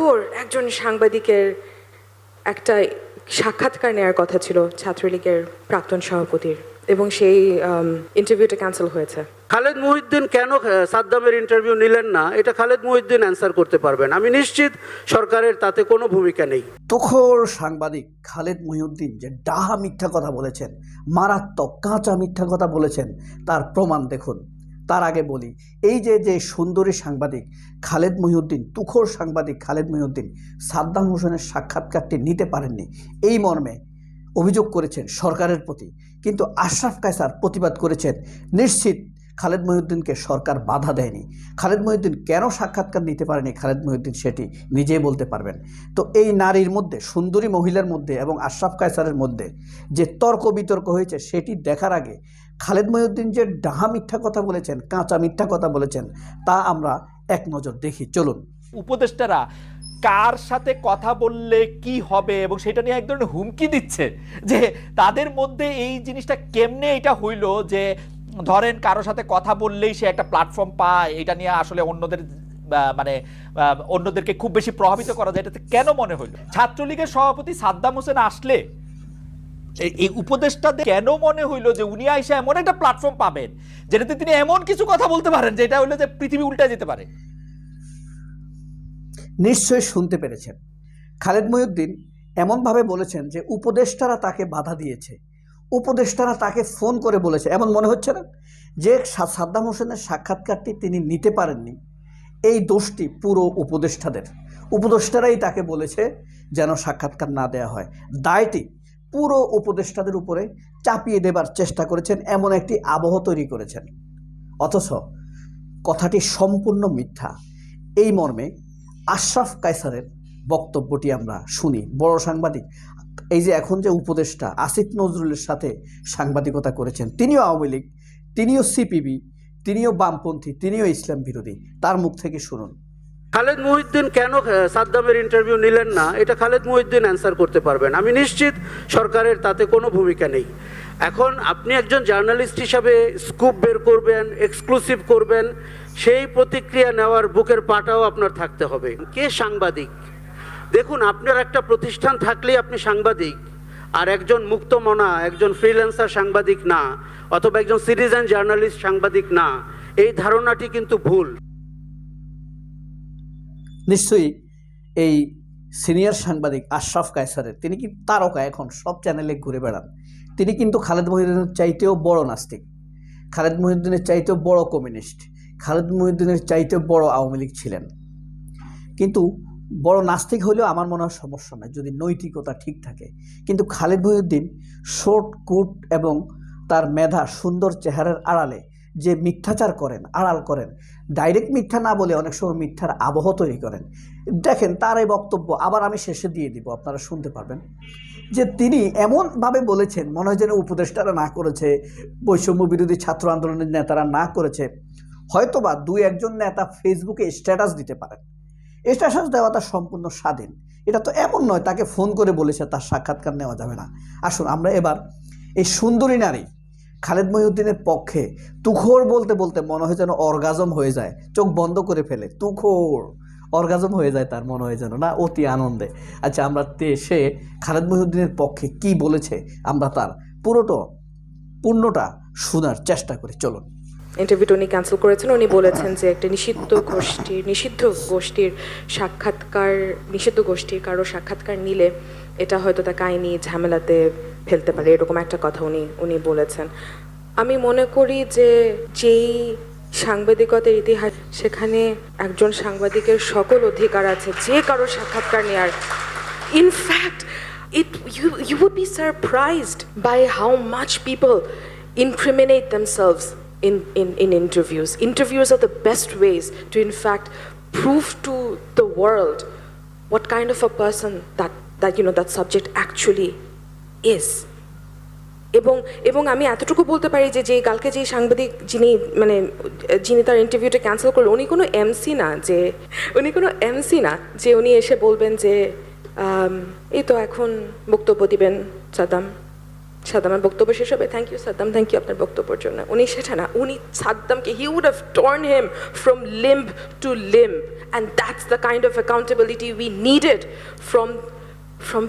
তুখোর একজন সাংবাদিকের একটা সাক্ষাৎকার নেওয়ার কথা ছিল ছাত্রলীগের প্রাক্তন সভাপতির এবং সেই ইন্টারভিউটা ক্যান্সেল হয়েছে। খালেদ মুহিউদ্দিন কেন সাদ্দামের ইন্টারভিউ নিলেন না? এটা খালেদ মুহিউদ্দিন অ্যান্সার করতে পারবেন। আমি নিশ্চিত সরকারের তাতে কোনো ভূমিকা নেই। তুখোর সাংবাদিক খালেদ মুহিউদ্দিন যে ডাহা মিথ্যা কথা বলেছেন মারাত্মক কাঁচা মিথ্যা কথা বলেছেন তার প্রমাণ দেখুন। তার আগে বলি, এই যে যে সুন্দরী সাংবাদিক খালেদ মহিউদ্দিন, তুখোর সাংবাদিক খালেদ মহিউদ্দিন সাদ্দাম হোসেনের সাক্ষাৎকারটি নিতে পারেননি, এই মর্মে অভিযোগ করেছেন সরকারের প্রতি। কিন্তু আশরাফ কায়সার প্রতিবাদ করেছেন নিশ্চিত খালেদ মহিউদ্দিনকে সরকার বাধা দেয়নি। খালেদ মহিউদ্দিন কেন সাক্ষাৎকার নিতে পারেনি? খালেদ মহিউদ্দিন সেটি নিজেই বলতে পারবেন। তো এই নারীর মধ্যে, সুন্দরী মহিলার মধ্যে এবং আশরাফ কায়সারের মধ্যে যে তর্ক বিতর্ক হয়েছে, সেটি দেখার আগে খালেদ মহিউদ্দিন যে ডাহা মিথ্যা কথা বলেছেন, কাঁচা মিথ্যা কথা বলেছেন, তা আমরা এক নজর দেখি। চলুন। উপদেষ্টারা কার সাথে কথা বললে কি হবে এবং সেটা নিয়ে এক ধরনের হুমকি দিচ্ছে যে তাদের মধ্যে এই জিনিসটা কেমনে এটা হইল যে ধরেন কারও সাথে কথা বললেই সে একটা প্ল্যাটফর্ম পায় এটা নিয়ে আসলে অন্যদের মানে অন্যদেরকে খুব বেশি প্রভাবিত করা যায় এটাতে কেন মনে হইল ছাত্রলীগের সভাপতি সাদ্দাম হোসেন আসলে এই- উপদেষ্টাদের কেন মনে হইল যে উনি আইসা এমন একটা প্ল্যাটফর্ম পাবেন যেটাতে তিনি এমন কিছু কথা বলতে পারেন যেটা হইল যে পৃথিবী উল্টা যেতে পারে? নিশ্চয়ই শুনতে পেরেছেন। খালেদ মহিউদ্দিন এমনভাবে বলেছেন যে উপদেষ্টারা তাকে বাধা দিয়েছে। উপদেষ্টারা তাকে ফোন করে বলেছে। এমন মনে হচ্ছে না যে সাদ্দাম হোসেনের সাক্ষাৎকারটি তিনি নিতে পারেননি। এই দোষটি পুরো উপদেষ্টাদের। উপদেষ্টারাই তাকে বলেছে যেন সাক্ষাৎকার না দেওয়া হয়। দায়টি পুরো উপদেষ্টাদের উপরে চাপিয়ে দেবার চেষ্টা করেছেন, এমন একটি আবহ তৈরি করেছেন। অথচ কথাটি সম্পূর্ণ মিথ্যা। এই মর্মে আশরাফ কায়সারের বক্তব্যটি আমরা শুনি। বড় সাংবাদিক এই যে এখন যে উপদেষ্টা আসিফ নজরুলের সাথে সাংবাদিকতা করেছেন, তিনিও আওয়ামী লীগ, তিনিও সিপিবি তিনিও বামপন্থী, তিনিও ইসলাম বিরোধী। তার মুখ থেকে শুনুন। খালেদ মুহিউদ্দিন কেন সাদ্দামের ইন্টারভিউ নিলেন না? এটা খালেদ মুহিউদ্দিন অ্যান্সার করতে পারবেন। আমি নিশ্চিত সরকারের তাতে কোনো ভূমিকা নেই। এখন আপনি একজন জার্নালিস্ট হিসাবে স্কুপ বের করবেন এক্সক্লুসিভ করবেন, সেই প্রতিক্রিয়া নেওয়ার বুকের পাটাও আপনার থাকতে হবে। কে সাংবাদিক? দেখুন, আপনার একটা প্রতিষ্ঠান থাকলেই আপনি সাংবাদিক। আর একজন মুক্তমনা একজন ফ্রিল্যান্সার সাংবাদিক না, অথবা একজন সিটিজেন জার্নালিস্ট সাংবাদিক না, এই ধারণাটি কিন্তু ভুল। নিশ্চয়ই এই সিনিয়র সাংবাদিক আশরাফ কায়সারের, তিনি কি তারকা এখন? সব চ্যানেলে ঘুরে বেড়ান। তিনি কিন্তু খালেদ মহিউদ্দিনের চাইতেও বড় নাস্তিক। খালেদ মহিউদ্দিনের চাইতেও বড় কমিউনিস্ট খালেদ মহিউদ্দিনের চাইতেও বড় আওয়ামী লীগ ছিলেন। কিন্তু বড় নাস্তিক হলেও আমার মনে হয় সমস্যা নাই, যদি নৈতিকতা ঠিক থাকে। কিন্তু খালেদ মহিউদ্দিন শর্ট কুট এবং তার মেধা, সুন্দর চেহারার আড়ালে যে মিথ্যাচার করেন, আড়াল করেন ডাইরেক্ট মিথ্যা না বলে অনেক সময় মিথ্যার আবহ তৈরি করেন। দেখেন, তার এই বক্তব্য আবার আমি শেষে দিয়ে দিব, আপনারা শুনতে পারবেন। যে তিনি এমনভাবে বলেছেন, মনে হয় যেন উপদেষ্টারা না করেছে, বৈষম্য বিরোধী ছাত্র আন্দোলনের নেতারা না করেছে, হয়তোবা দুই একজন নেতা ফেসবুকে স্ট্যাটাস দিতে পারেন। স্ট্যাটাস দেওয়া তার সম্পূর্ণ স্বাধীন। এটা তো এমন নয়, তাকে ফোন করে বলেছে তার সাক্ষাৎকার নেওয়া যাবে না। আসুন, আমরা এবার এই সুন্দরী নারী, খালেদ মহিউদ্দিনের পক্ষে তুখোর বলতে বলতে মনে হয় যেন অর্গাজম হয়ে যায়। চোখ বন্ধ করে ফেলে তুখোর অর্গাজম হয়ে যায় তার, মনে হয় যেন। না, অতি আনন্দে। আচ্ছা আমরা তে- সে খালেদ মহিউদ্দিনের পক্ষে কি বলেছে আমরা তার পুরোটা, পূর্ণটা শোনার চেষ্টা করি। চলুন। ইন্টারভিউটা উনি ক্যান্সেল করেছেন। উনি বলেছেন যে একটা নিষিদ্ধ গোষ্ঠীর নিষিদ্ধ গোষ্ঠীর সাক্ষাৎকার, নিষিদ্ধ গোষ্ঠীর কারও সাক্ষাৎকার নিলে এটা হয়তো তাকে আইনি ঝামেলাতে ফেলতে পারে। এরকম একটা কথা উনি উনি বলেছেন। আমি মনে করি যে যেই সাংবাদিকতার ইতিহাস, সেখানে একজন সাংবাদিকের সকল অধিকার আছে, যে কারও সাক্ষাৎকার নেওয়ার in fact it, you you would be surprised by how much people incriminate themselves in, in, in interviews. Interviews are the best ways to in fact prove to the world what kind of a person that, that you know that subject actually is. এবং এবং আমি এতটুকু বলতে পারি যে যে কালকে যে সাংবাদিক যিনি মানে যিনি তার ইন্টারভিউটা ক্যান্সেল করলেন উনি কোনো এমসি না যে উনি কোনো এমসি না যে উনি এসে বলবেন যে আম, এই তো এখন বক্তব্য দিবেন সাদাম সাদ্দামের বক্তব্য শেষ হবে। Thank you Saddam. Thank you আপনার বক্তব্যের জন্য। উনি সেটা না, উনি সাদ্দামকে he would have torn him from limb to limb and that's the kind of accountability we needed from from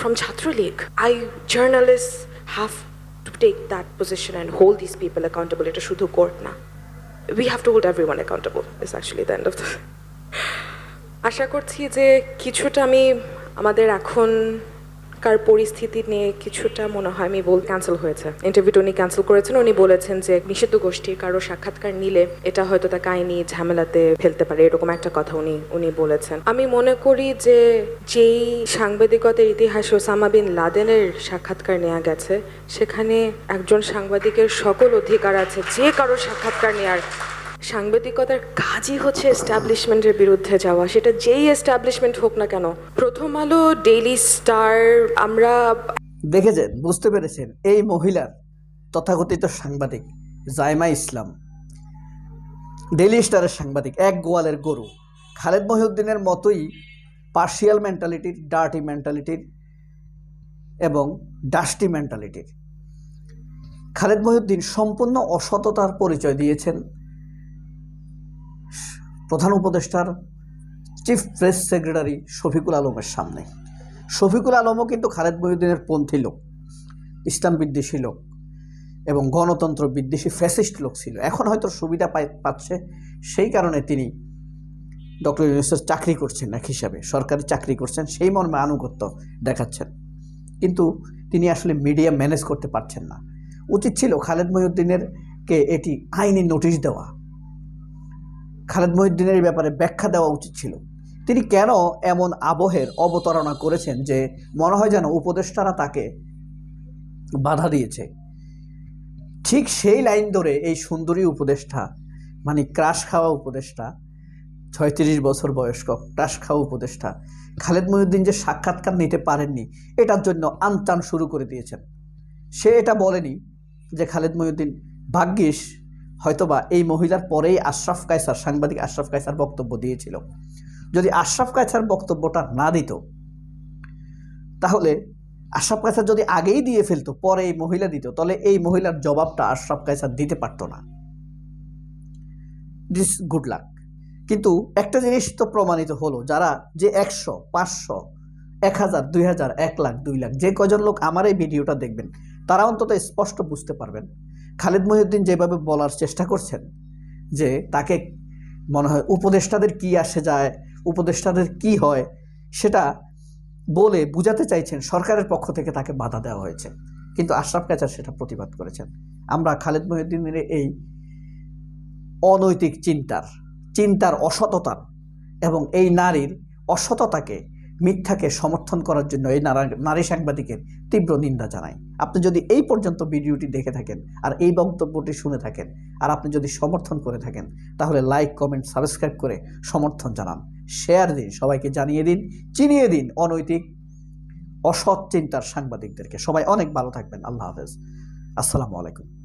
from Chhatra League I journalist have to take that position and hold this people accountable এটা শুধু court না। We have to hold everyone accountable is actually the end of the আশা করছি যে কিছুটা আমি আমাদের এখনকার পরিস্থিতি নিয়ে কিছুটা মনে হয় আমি বল ক্যান্সেল হয়েছে ইন্টারভিউটা উনি ক্যান্সেল করেছেন, উনি বলেছেন যে নিষিদ্ধ গোষ্ঠীর কারও সাক্ষাৎকার নিলে এটা হয়তো তাকে আইনি ঝামেলাতে ফেলতে পারে, এরকম একটা কথা উনি উনি বলেছেন। আমি মনে করি যে যেই সাংবাদিকতার ইতিহাসে ওসামা বিন লাদেনের সাক্ষাৎকার নেওয়া গেছে, সেখানে একজন সাংবাদিকের সকল অধিকার আছে, যে কারও সাক্ষাৎকার নেওয়ার সাংবাদিকতার কাজই হচ্ছে এস্টাবলিশমেন্টের বিরুদ্ধে যাওয়া। সেটা যেই এস্টাবলিশমেন্ট হোক না কেন, প্রথম আলো ডেইলি স্টার আমরা দেখেছেন, বুঝতে পেরেছেন, এই মহিলার তথাকথিত সাংবাদিক জাইমা ইসলাম। ডেইলি স্টারের সাংবাদিক, এক গোয়ালের গরু। খালেদ মহিউদ্দিনের মতোই পার্শিয়াল মেন্টালিটির ডার্টি মেন্টালিটির এবং ডাস্টি মেন্টালিটির খালেদ মহিউদ্দিন সম্পূর্ণ অসততার পরিচয় দিয়েছেন। প্রধান উপদেষ্টার চিফ প্রেস সেক্রেটারি শফিকুল আলমের সামনে। শফিকুল আলমও কিন্তু খালেদ মহিউদ্দিনের পন্থী লোক, ইসলাম বিদ্বেষী লোক এবং গণতন্ত্র বিদ্বেষী ফ্যাসিস্ট লোক ছিল। এখন হয়তো সুবিধা পাই পাচ্ছে, সেই কারণে তিনি ডক্টর ইউনুসের চাকরি করছেন এক হিসাবে, সরকারি চাকরি করছেন, সেই মর্মে আনুগত্য দেখাচ্ছেন। কিন্তু তিনি আসলে মিডিয়া ম্যানেজ করতে পারছেন না। উচিত ছিল খালেদ মহিউদ্দিনের কে এটি আইনি নোটিশ দেওয়া খালেদ মহিউদ্দিনের ব্যাপারে ব্যাখ্যা দেওয়া উচিত ছিল। তিনি কেন এমন আবহের অবতারণা করেছেন যে মনে হয় যেন উপদেষ্টারা তাকে বাধা দিয়েছে? ঠিক সেই লাইন ধরে এই সুন্দরী উপদেষ্টা মানে ক্রাশ খাওয়া উপদেষ্টা, ছয়ত্রিশ বছর বয়স্ক ক্রাশ খাওয়া উপদেষ্টা, খালেদ মহিউদ্দিন যে সাক্ষাৎকার নিতে পারেননি, এটার জন্য আনচান শুরু করে দিয়েছেন। সে এটা বলেনি যে খালেদ মহিউদ্দিন ভাগ্যিস হয়তোবা এই মহিলার পরেই আশরাফ কায়সার, সাংবাদিক আশরাফ কায়সার বক্তব্য দিয়েছিল। যদি আশরাফ কায়সার বক্তব্যটা না দিত, তাহলে আশরাফ কায়সার যদি আগেই দিয়ে ফেলতো, পরে এই মহিলা দিত, তাহলে এই মহিলার জবাবটা আশরাফ কায়সার দিতে পারতো না। দিস গুড লাক কিন্তু একটা জিনিস তো প্রমাণিত হলো, যারা যে একশো, পাঁচশো, এক হাজার, দুই হাজার, এক লাখ, দুই লাখ, যে কজন লোক আমার এই ভিডিওটা দেখবেন, তারা অন্তত স্পষ্ট বুঝতে পারবেন খালেদ মহিউদ্দিন যেভাবে বলার চেষ্টা করছেন যে তাকে মনে হয় উপদেষ্টাদের কি আসে যায়, উপদেষ্টাদের কি হয়, সেটা বলে বুঝাতে চাইছেন সরকারের পক্ষ থেকে তাকে বাধা দেওয়া হয়েছে। কিন্তু আশরাফ কাচার সেটা প্রতিবাদ করেছেন। আমরা খালেদ মহিউদ্দিনের এই অনৈতিক চিন্তার চিন্তার অসততার এবং এই নারীর অসততাকে মিথ্যাকে সমর্থন করার জন্য এই নারা- সাংবাদিকের তীব্র নিন্দা জানাই আপনি যদি এই পর্যন্ত ভিডিওটি দেখে থাকেন আর এই বক্তব্যটি শুনে থাকেন আর আপনি যদি সমর্থন করে থাকেন, তাহলে লাইক কমেন্ট সাবস্ক্রাইব করে সমর্থন জানান। শেয়ার দিন, সবাইকে জানিয়ে দিন, চিনিয়ে দিন অনৈতিক, অসৎ চিন্তার সাংবাদিকদেরকে। সবাই অনেক ভালো থাকবেন। আল্লাহ হাফেজ। আসসালামু আলাইকুম।